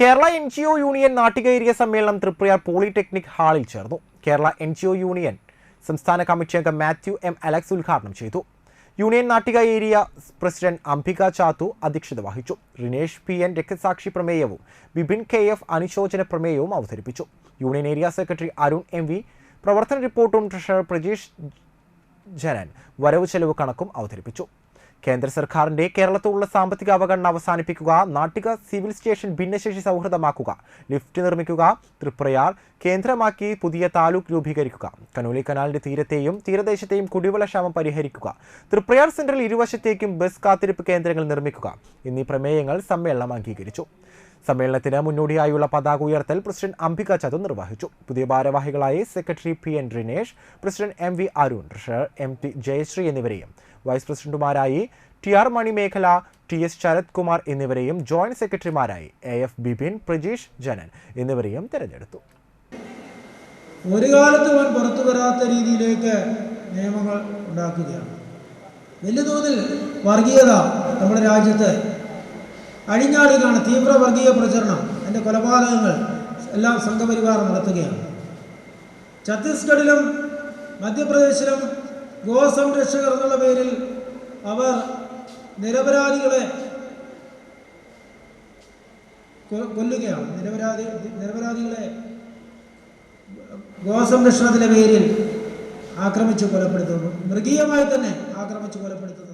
Kerala N G O union നാട്ടികേരിയ സമ്മേളനം Triprayar polytechnic ഹാളിൽ ചേർന്നു. Kerala N G O union സംസ്ഥാന കമ്മിറ്റി അംഗം മാത്യു എം അലക്സ് ഉദ്ഘാടനം ചെയ്തു. Union Nattika area president Ambika Chathu അധ്യക്ഷത വഹിച്ചു. റിനേഷ് പി എൻ രക്തസാക്ഷി പ്രമേയവും ബിപിൻ കെ എഫ് അനുശോചന പ്രമേയവും അവതരിപ്പിച്ചു. Union area secretary Arun M V പ്രവർത്തന റിപ്പോർട്ടും ട്രഷറർ പ്രജീഷ് ജനൻ വരവ് ചെലവ് കണക്കും അവതരിപ്പിച്ചു. കേന്ദ്ര സർക്കാരിന്റെ കേരളത്തോടുള്ള സാമ്പത്തിക അവഗണന അവസാനിപ്പിക്കുക നാട്ടിക സിവിൽ സ്റ്റേഷൻ ഭിന്നശേഷി സൗഹൃദമാക്കുക ലിഫ്റ്റ് നിർമ്മിക്കുക തൃപ്രയാർ കേന്ദ്രമാക്കി പുതിയ താലൂക്ക് രൂപീകരിക്കുക കനോലി കനാലിന്റെ തീരത്തെയും തീരദേശത്തെയും കുടിവെള്ള ക്ഷാമം പരിഹരിക്കുക തൃപ്രയാർ സെന്ററിൽ ഇരുവശത്തേക്കും ബസ് കാത്തിരിപ്പ് കേന്ദ്രങ്ങൾ നിർമ്മിക്കുക എന്നീ പ്രമേയങ്ങൾ സമ്മേളനം അംഗീകരിച്ചു. സമ്മേളനത്തിന് മുന്നോടിയായുള്ള പതാക ഉയർത്തൽ പ്രസിഡന്റ് അംബിക ചതു നിർവഹിച്ചു. പുതിയ ഭാരവാഹികളായി secretary P N Rinesh president M V Arun treasurer M T Jayasree എന്നിവരെയും vice പ്രസിഡന്റുമാരായി T R Manimekhala T S Sarath Kumar എന്നിവരെയും ജോയിന്റ് സെക്രട്ടറിമാരായി എ എഫ് ബിപിൻ പ്രജീഷ് ജനൻ എന്നിവരെയും തിരഞ്ഞെടുത്തു. ഒരു കാലത്ത് അവൻ പുറത്തു വരാത്ത രീതിയിലേക്ക് നിയമങ്ങൾ ഉണ്ടാക്കുകയാണ്. വലിയ തോതിൽ വർഗീയത നമ്മുടെ രാജ്യത്ത് അഴിഞ്ഞാടുകയാണ് തീവ്ര വർഗീയ പ്രചരണം. അതിന്റെ കൊലപാതകങ്ങൾ എല്ലാം സംഘപരിവാർ നടത്തുകയാണ്. ഛത്തീസ്ഗഡിലും മധ്യപ്രദേശിലും ഗോസംരക്ഷകർ എന്നുള്ള പേരിൽ അവർ നിരപരാധികളെ കൊല്ലുകയാണ്. നിരപരാധി നിരപരാധികളെ ഗോസംരക്ഷണത്തിന്റെ പേരിൽ ആക്രമിച്ച് കൊലപ്പെടുത്തുന്നു. മൃഗീയമായി തന്നെ ആക്രമിച്ച് കൊലപ്പെടുത്തുന്നു.